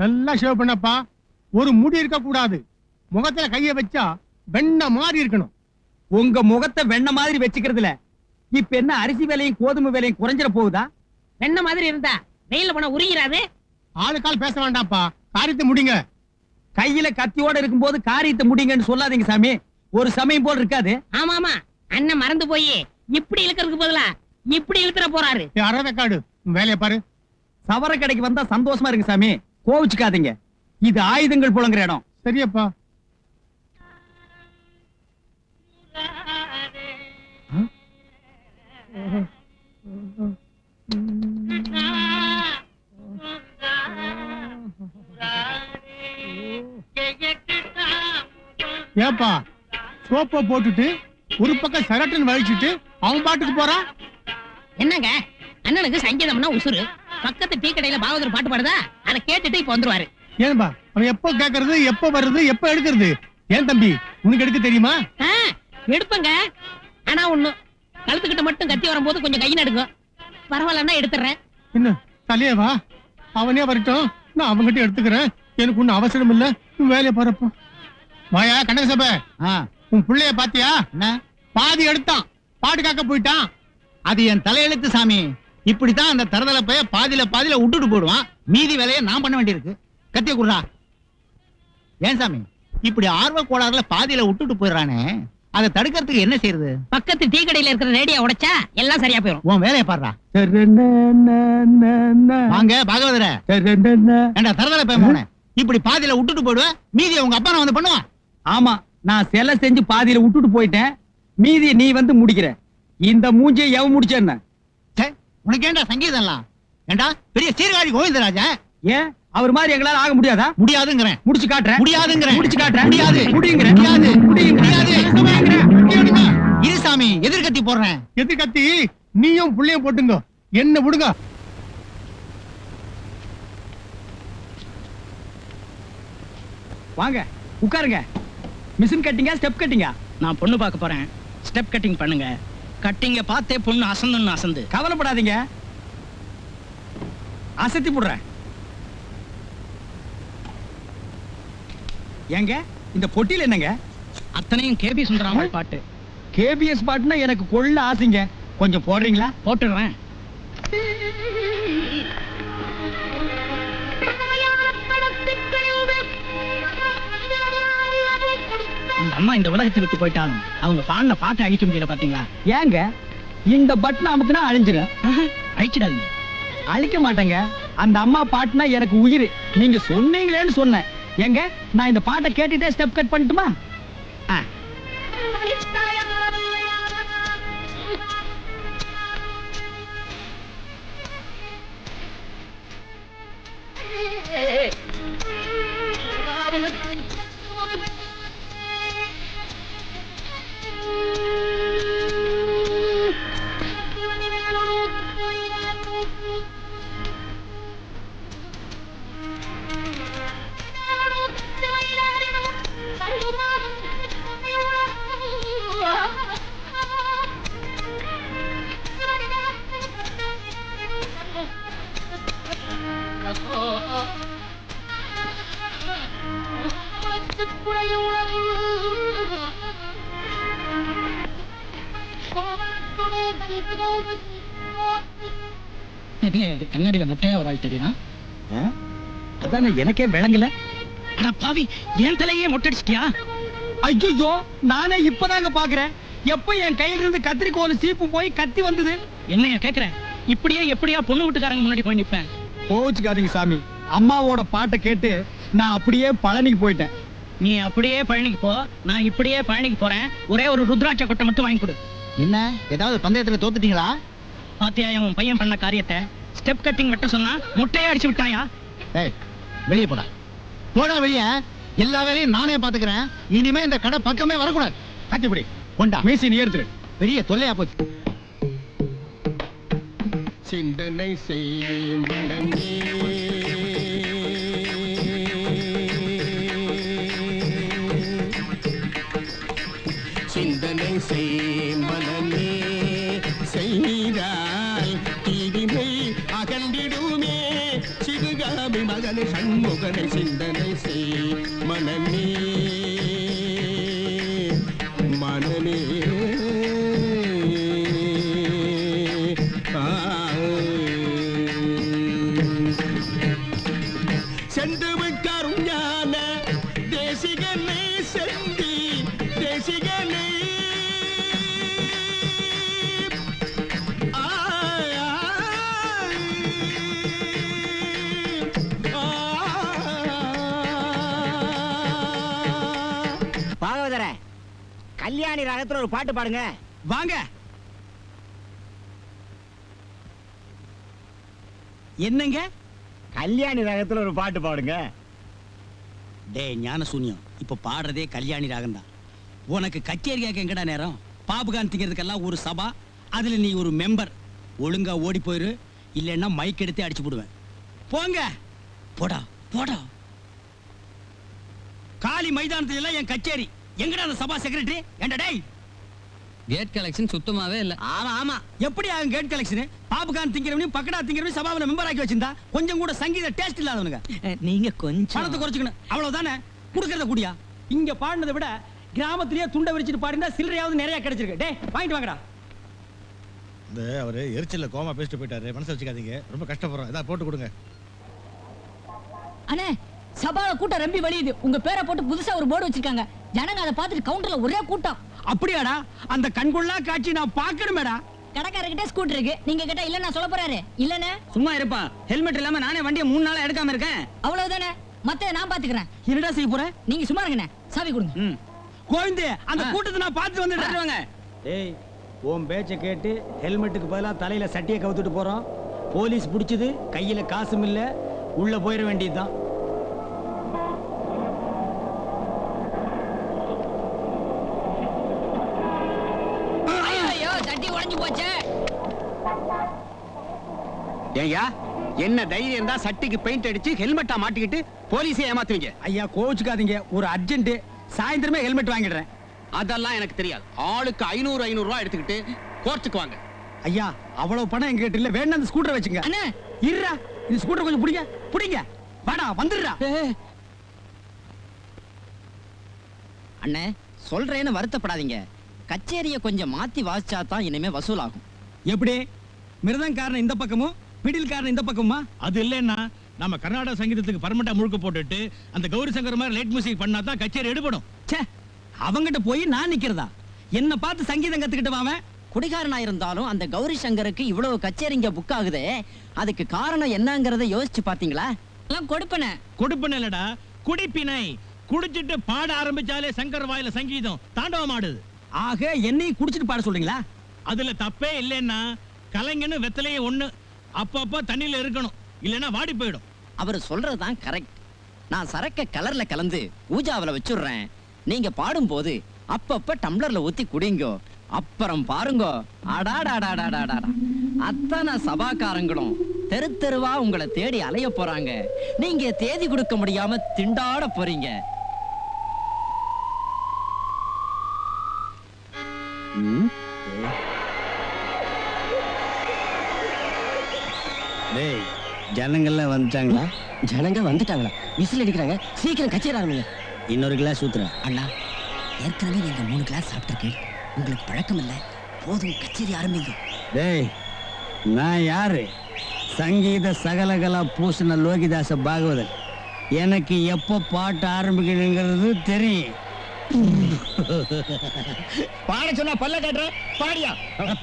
நல்லா ஷேவ் பண்ணப்பா. ஒரு முடி இருக்க கூடாது முகத்துல கைய வச்சா வெண்ண மாதிரி இருக்கணும். உங்க முகத்தை வெண்ண மாதிரி வச்சுக்கிறதுல இப்ப என்ன அரிசி விலையும் கோதுமை விலையும் குறைஞ்சிட போகுதா? வெண்ண மாதிரி இருந்தா வெயில போனா உருகிறாது ஆளுக்கால் பேச வேண்டாம்ப்பா. காரியத்தை முடிங்க. கையில கத்தியோட இருக்கும்போது காரியத்தை முடிங்கன்னு சொல்லாதீங்க சாமி. ஒரு சமயம் போல் இருக்காது. ஆமா ஆமா அண்ணன் மறந்து போய் இப்படி இழுக்கிறதுக்கு பதிலா இப்படி இழுத்துற போறாரு. அறவேக்காடு வேலையை பாரு. சவர கடைக்கு வந்தா சந்தோஷமா இருக்கு சாமி. கோவிச்சுக்காதீங்க. இது ஆயுதங்கள் புழங்குற இடம். சரியப்பா. ஏப்பா சோப்பை போட்டுட்டு ஒரு பக்கம் சரட்டுன்னு வலிச்சிட்டு அவன் பாட்டுக்கு போறான் என்னங்க? அண்ணனுக்கு சங்கீதம்னா உசுரு பக்கத்து டீ கடையில பாகவதர் பாட்டு பாடுதா? அதை கேட்டுட்டு இப்ப வந்துருவாரு. ஏன்பா அவன் எப்போ கேக்குறது எப்போ வர்றது எப்போ எடுக்கிறது? ஏன் தம்பி உனக்கு எடுக்க தெரியுமா? ஆ, எடுப்பங்க. ஆனா ஒண்ணு கழுத்துக்கிட்ட மட்டும் கத்தி வரும்போது கொஞ்சம் கை நடுங்கும் பரவாயில்லன்னா எடுத்துறேன் என்ன தலையே வா. அவனே வரட்டும். நான் அவன்கிட்ட எடுத்துக்கிறேன். எனக்கு ஒன்னும் அவசரம் இல்ல. வேலையை பாருப்பா. வாயா சபை. உன் பிள்ளைய பாத்தியா? பாதி எடுத்தான். பாட்டு காக்க போயிட்டான். அது என் தலையெழுத்து சாமி. இப்படித்தான் அந்த தரதல பைய பாதியில பாதியில விட்டுட்டு போடுவான் மீதி வேலையை நான் பண்ண வேண்டியிருக்கு. கத்திய குடுறா. ஏன் சாமி? இப்படி ஆர்வ கோளாறுல பாதியில விட்டுட்டு போயிடுறானே. அதை தடுக்கிறதுக்கு என்ன செய்யறது? பக்கத்து டீ கடையில இருக்கிற ரேடியோ உடைச்சா எல்லாம் சரியா போயிடும் உன் வேலையை பாடுறா. வாங்க பாகவதர. ஏண்டா தரதல பையன் போனேன் இப்படி பாதியில விட்டுட்டு போயிடுவேன் மீதி உங்க அப்பா நான் வந்து பண்ணுவான். ஆமா நான் சிலை செஞ்சு பாதியில விட்டுட்டு போயிட்டேன். மீதி நீ வந்து முடிக்கிற. இந்த மூஞ்சியை எவ முடிச்ச என்ன? ச்சே, உனக்கு ஏண்டா சங்கீதம் எல்லாம் ஏண்டா பெரிய சீர்காழி கோவிந்தராஜன் ஏன்? அவர் மாதிரி எங்களால ஆக முடியாதா? முடியாதுங்கிறேன். முடிச்சு காட்டுறேன். முடியாதுங்கிறேன். முடிச்சு காட்டுறேன். முடியாது. முடியுங்கிறேன். முடியாது. முடியுங்கிறேன். இரு சாமி எதிர்கத்தி போடுறேன். எது கத்தி நீயும் புள்ளையும் போட்டுங்க. என்ன விடுங்க வாங்க உட்காருங்க. மிஷின் கட்டிங்க ஸ்டெப் கட்டிங்க. நான் பொண்ணு பார்க்க போறேன். ஸ்டெப் கட்டிங் பண்ணுங்க. கட்டிங்க பார்த்தே பொண்ணு அசந்துன்னு அசந்து. கவலைப்படாதீங்க. அசத்தி போடுறேன். ஏங்க இந்த பொட்டியில் என்னங்க? அத்தனையும் கேபி சுந்தராமல் பாட்டு. கேபிஎஸ் பாட்டுனா எனக்கு கொள்ள ஆசைங்க. கொஞ்சம் போடுறீங்களா? போட்டுடுறேன். அம்மா இந்த உலகத்தை விட்டு போயிட்டாங்க அவங்க பாடின பாட்டை அழிக்க முடியல பாத்தீங்களா? ஏங்க இந்த பட்டன் அமுக்குனா அழிஞ்சிடும் அழிச்சிடாதீங்க. அழிக்க மாட்டேங்க. அந்த அம்மா பாட்டுனா எனக்கு உயிர். நீங்க சொன்னீங்களேன்னு சொன்னேன். ஏங்க நான் இந்த பாட்டை கேட்டுட்டே ஸ்டெப் கட் பண்ணட்டுமா? கண்ணாடியில முட்டையா ஒரு ஆள் தெரியுமா? ஆ? அதானே எனக்கே விளங்கல. பாவி என் தலையே மொட்டடிச்சிட்டியா? ஐயோ நானே இப்பதாங்க பாக்குறேன். எப்ப என் கையில இருந்து கத்திரிக்கோல் சீப்பு போய் கத்தி வந்தது? என்னைய கேக்குறேன் இப்படியே எப்படியா பொண்ணு வீட்டுக்காரங்க முன்னாடி போய் நிப்பேன்? கோச்சுக்காதீங்க சாமி. அம்மாவோட பாட்டை கேட்டு நான் அப்படியே பழனிக்கு போயிட்டேன். நீ அப்படியே பழனிக்கு போ நான் இப்படியே பழனிக்கு போறேன். ஒரே ஒரு ருத்ராட்ச கொட்டை மட்டும் வாங்கி கொடு. என்ன? ஏதாவது பந்தயத்துல தோத்துட்டீங்களா? பாத்தியா உன் பையன் பண்ண காரியத்தை? ஸ்டெப் கட்டிங் மட்டும் சொன்னா முட்டையே அடிச்சு விட்டாயா? ஏய் வெளியே போடா. போடா வெளியே. எல்லா வேலையும் நானே பாத்துக்கிறேன் இனிமே இந்த கடை பக்கமே வரக்கூடாது. கட்டிப்பிடி கொண்டா. மீசி ஏறுத்துரு. பெரிய தொல்லையா போச்சு. சிந்தனை செய்யும் சிந்தனை செய். கல்யாணி ராகத்துல ஒரு பாட்டு பாடுங்க. வாங்க. என்னங்க? கல்யாணி ராகத்துல ஒரு பாட்டு பாடுங்க. டேய் ஞான சூன்யம் இப்ப பாடுறதே கல்யாணி ராகம் தான் உனக்கு கச்சேரி கேட்க எங்கடா நேரம்? பாபுகான் திங்கிறதுக்கெல்லாம் ஒரு சபா அதுல நீ ஒரு மெம்பர் ஒழுங்கா ஓடி போயிரு இல்லைன்னா மைக் எடுத்து அடிச்சு போடுவேன். போங்க. போடா போடா. காலி மைதானத்துல எல்லாம் என் கச்சேரி. எங்கடா அந்த சபா செக்ரட்டரி ஏன்டா டேய்? கேட் கலெக்ஷன் சுத்தமாவே இல்ல. ஆமா ஆமா. எப்படி ஆகும் கேட் கலெக்ஷன் பாபுகான் திங்கிறவனையும் பக்கடா திங்கிறவனையும் சபாவில மெம்பர் ஆக்கி வச்சிருந்தா கொஞ்சம் கூட சங்கீத டேஸ்ட் இல்லாதவனுங்க. நீங்க கொஞ்சம். பணத்தை குறைச்சுக்கணும். அவ்வளவுதானே? கொடுக்கறத கூடியா? இங்க பாடினதை விட கிராமத்திலேயே துண்டை விரிச்சிட்டு பாடினா சில்லறையாவது நிறைய கிடைச்சிருக்கு. டேய் வாங்கிட்டு வாங்கடா. இந்த அவரு எரிச்சல்ல கோமா பேசிட்டு போயிட்டாரு. மனசு வச்சுக்காதீங்க. ரொம்ப கஷ்டப்படுறோம். ஏதாவது போட்டு கொடுங்க. அண்ணே சபால கூட்டம் ரம்பி வழியுது உங்க பேரை போட்டு புதுசா ஒரு போர்டு வச்சிருக்காங்க. ஜனங்க அதை பார்த்துட்டு கவுண்டர்ல ஒரே கூட்டம். அப்படியாடா? அந்த கண்கொள்ளா காட்சி நான் பார்க்கணுமேடா. கடைக்காரர்கிட்ட ஸ்கூட்டர் இருக்கு. நீங்க கேட்டா இல்ல நான் சொல்ல போறாரு. இல்லனே சும்மா இருப்பா. ஹெல்மெட் இல்லாம நானே வண்டியை மூணு நாளா எடுக்காம இருக்கேன். அவ்வளவுதானே? மத்த நான் பாத்துக்கிறேன் என்னடா செய்ய போற? நீங்க சும்மா இருங்கண்ணே. சாவி கொடுங்க. ம். கோவிந்தே அந்த கூட்டத்தை நான் பார்த்து வந்துடுறேன். டேய் உன் பேச்சை கேட்டு ஹெல்மெட்டுக்கு பதிலா தலையில சட்டியை கவுத்துட்டு போறோம். போலீஸ் பிடிச்சது கையில காசும் இல்ல உள்ள போயிட வேண்டியதுதான். ஏய்யா என்ன தைரியம் தான் சட்டிக்கு பெயிண்ட் அடிச்சு ஹெல்மெட்டா மாட்டிக்கிட்டு போலீஸை ஏமாத்துவீங்க? ஐயா கோவிச்சுக்காதீங்க. ஒரு அர்ஜென்ட் சாயந்தரமே ஹெல்மெட் வாங்கிடுறேன். அதெல்லாம் எனக்கு தெரியாது. ஆளுக்கு ஐநூறு ஐநூறு ரூபாய் எடுத்துக்கிட்டு கோர்ட்டுக்கு வாங்க. ஐயா அவ்வளவு பணம் எங்ககிட்ட இல்ல. வேணா அந்த ஸ்கூட்டர் வச்சுங்க அண்ணே! இருடா இந்த ஸ்கூட்டர் கொஞ்சம் பிடிங்க. பிடிங்க. வாடா வந்துடுறா அண்ணே சொல்றேன்னு வருத்தப்படாதீங்க. கச்சேரிய கொஞ்சம் மாத்தி வாசிச்சா தான் இனிமே வசூலாகும். எப்படி? மிருதங்காரன் இந்த பக்கமும்? பிடில்காரன் இந்த பக்கமா? அது இல்லைன்னா நம்ம கர்நாடக சங்கீதத்துக்கு பர்மனண்டா முழுக்க போட்டுட்டு அந்த கௌரி சங்கர் மாதிரி லைட் மியூசிக் பண்ணா தான் கச்சேரி எடுபடும். ச்சே அவங்கிட்ட போய் நான் நிக்கிறதா? என்ன பார்த்து சங்கீதம் கத்துக்கிட்டு அவன்? குடிகாரனா இருந்தாலும் அந்த கௌரி சங்கருக்கு இவ்வளவு கச்சேரிங்க புக் ஆகுதே அதுக்கு காரணம் என்னங்கறத யோசிச்சு பாத்தீங்களா எல்லாம் கொடுப்பனே. கொடுப்பன இல்லடா. குடிப்பினை. குடிச்சிட்டு பாட ஆரம்பிச்சாலே சங்கர் வாயில சங்கீதம் தாண்டவம் ஆடுது. ஆக என்னையும் குடிச்சிட்டு பாட சொல்றீங்களா? அதுல தப்பே இல்லைன்னா கலைஞன்னு வெத்தலையே ஒண்ணு. அப்பப்போ தண்ணியில் இருக்கணும். இல்லைன்னா வாடி போயிடும். அவர் சொல்றதுதான் கரெக்ட் நான் சரக்க கலர்ல கலந்து ஊஜாவில் வச்சுடுறேன். நீங்க பாடும்போது அப்பப்ப டம்ளர்ல ஊத்தி குடிங்கோ. அப்புறம் பாருங்கோ. அடாடாடாடாடாடா. அத்தனை சபாக்காரங்களும் தெரு தெருவா உங்களை தேடி அலைய போறாங்க. நீங்க தேதி கொடுக்க முடியாம திண்டாட போறீங்க. டேய் ஜனங்கள்லாம் வந்துட்டாங்களா? ஜனங்க வந்துட்டாங்களா? விசில் அடிக்கிறாங்க. சீக்கிரம் கச்சேரி ஆரம்பிங்க. இன்னொரு கிளாஸ் ஊத்துறேன் அண்ணா ஏற்கனவே நீங்க மூணு கிளாஸ் சாப்பிட்டுருக்கேன். உங்களுக்கு பழக்கம் இல்ல. போதும் கச்சேரி ஆரம்பிங்க. டேய் நான் யாரு? சங்கீத சகலகலா பூசின லோகிதாச பாகவதன். எனக்கு எப்போ பாட்டு ஆரம்பிக்கணுங்கிறது தெரியும். பாட சொன்னா பல்ல காட்டுற? பாடியா?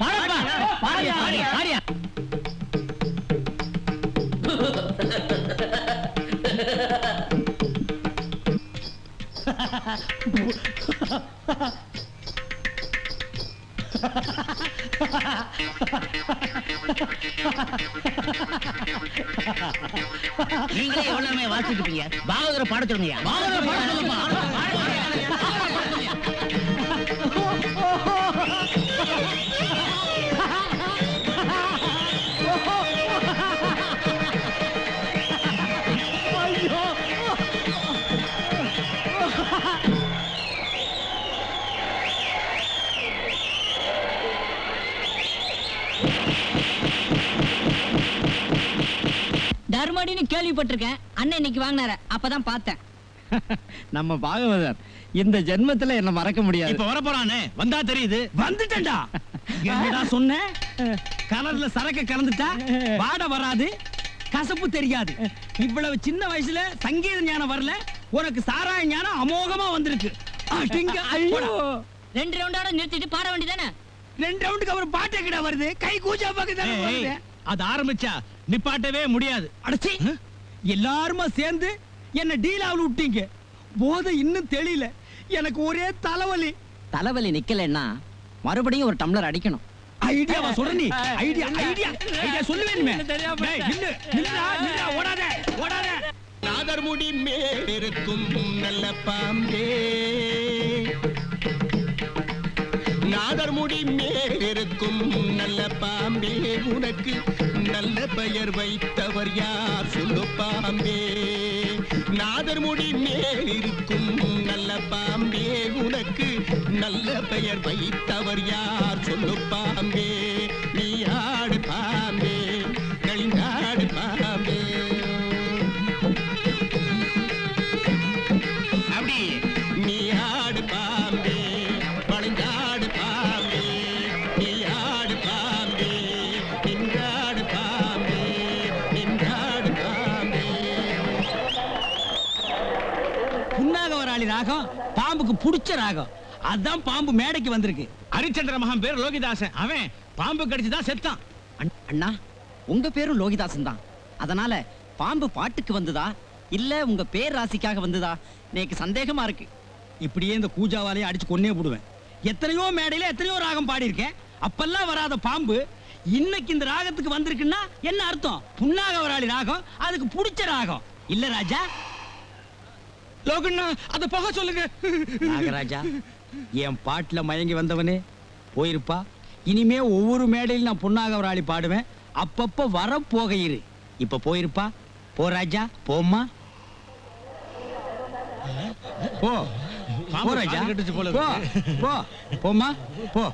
பாடியா? பாடியா? பாடியா? நீங்களே எவ்வளவு நேரமே வாசிட்டு இருப்பீங்க பாகவதரை பாட சொல்லுங்க தர்மடின்னு கேள்விப்பட்டிருக்கேன். அண்ணன் இன்னைக்கு வாங்கினார. அப்பதான் பார்த்தேன். நம்ம பாகவதர் இந்த ஜென்மத்துல என்ன மறக்க முடியாது. இப்ப வர போறானே வந்தா தெரியுது. வந்துட்டேன்டா. என்னடா சொன்ன? கலர்ல சரக்கு கலந்துட்டா? வாட வராது. கசப்பு தெரியாது. இவ்வளவு சின்ன வயசுல சங்கீத ஞானம் வரல. உனக்கு சாராய ஞானம் அமோகமா வந்திருக்கு. ரெண்டு ரவுண்டோட நிறுத்திட்டு பாட வேண்டியதானே? ரெண்டு ரவுண்டுக்கு அப்புறம் பாட்டே கிட்ட வருது? கை கூச்சா பக்கத்துல அது ஆரம்பிச்சா நிப்பாட்டவே முடியாது. அடச்சி! எல்லாருமா சேர்ந்து என்ன டீலாவில் விட்டீங்க. போதை இன்னும் தெளியல. எனக்கு ஒரே தலைவலி. தலைவலி நிக்கலன்னா மறுபடியும் ஒரு டம்ளர் அடிக்கணும். ஐடியாவா சொல்ற நீ? ஐடியா ஐடியா ஐடியா சொல்லுவேனுமே டேய் நில்லு நில்லுடா ஓடாத ஓடாத. நாதர்முடி மேலிருக்கும் நல்ல பாம்பே. நாதர்முடி மேலிருக்கும் நல்ல பாம்பே. உனக்கு நல்ல பெயர் வைத்தவர் யார்? சொல்லு பாம்பே. நாதர் நாதர்முடி மேலிருக்கும் நல்ல பாம்பே. உனக்கு நல்ல பெயர் வைத்தவர் யார்? சொல்லு பாம்பே. புன்னாகவராளி ராகம் பாம்புக்கு புடிச்ச ராகம். அதான் பாம்பு மேடைக்கு வந்திருக்கு. ஹரிச்சந்திர மகன் பேர் லோகிதாசன். அவன் பாம்பு கடிச்சுதான் செத்தான். அண்- அண்ணா உங்க பேரும் லோகிதாசன் தான். அதனால பாம்பு பாட்டுக்கு வந்ததா இல்ல உங்க பேர் ராசிக்காக வந்ததா? எனக்கு சந்தேகமா இருக்கு. இப்படியே இந்த கூஜாவாலையும் அடிச்சு கொன்னே போடுவேன். எத்தனையோ மேடையில எத்தனையோ ராகம் பாடியிருக்கேன். அப்பெல்லாம் வராத பாம்பு இன்னைக்கு இந்த ராகத்துக்கு வந்திருக்குன்னா என்ன அர்த்தம்? புன்னாகவராளி ராகம் அதுக்கு புடிச்ச ராகம். இல்ல ராஜா லோகண்ணா அத போக சொல்லுங்க நாகராஜா என் பாட்டுல மயங்கி வந்தவனே போயிருப்பா இனிமே ஒவ்வொரு மேடையில் நான் புன்னாகவராளி பாடுவேன் அப்பப்ப வர போக இரு இப்ப போயிருப்பா போ ராஜா போம்மா போ போ ராஜா போ. போ போம்மா போ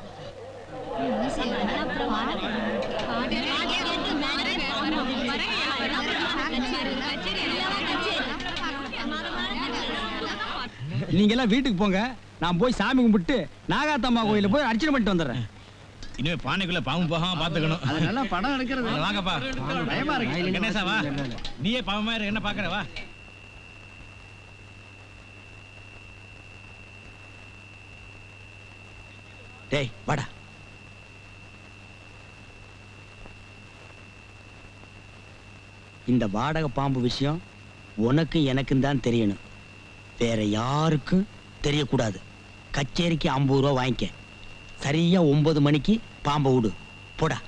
நீங்க எல்லாம் வீட்டுக்கு போங்க. நான் போய் சாமி கும்பிட்டு நாகாத்தம்மா கோயில போய் அர்ச்சனை பண்ணிட்டு வந்துடுறேன். இனிமே பானைக்குள்ள பாம்பு போகாம பாத்துக்கணும். அதனால படம் எடுக்கிறது. வாங்கப்பா. பயமா இருக்கு. கணேசா வா. நீயே பாவமா இரு என்ன பாக்குற வா. டேய் வாடா. இந்த வாடகை பாம்பு விஷயம் உனக்கு எனக்கும் தான் தெரியணும். வேற யாருக்கும் தெரியக்கூடாது. கச்சேரிக்கு ஐம்பது ரூபா வாங்கிக்க. சரியா ஒன்பது மணிக்கு பாம்பை விடு. போடா.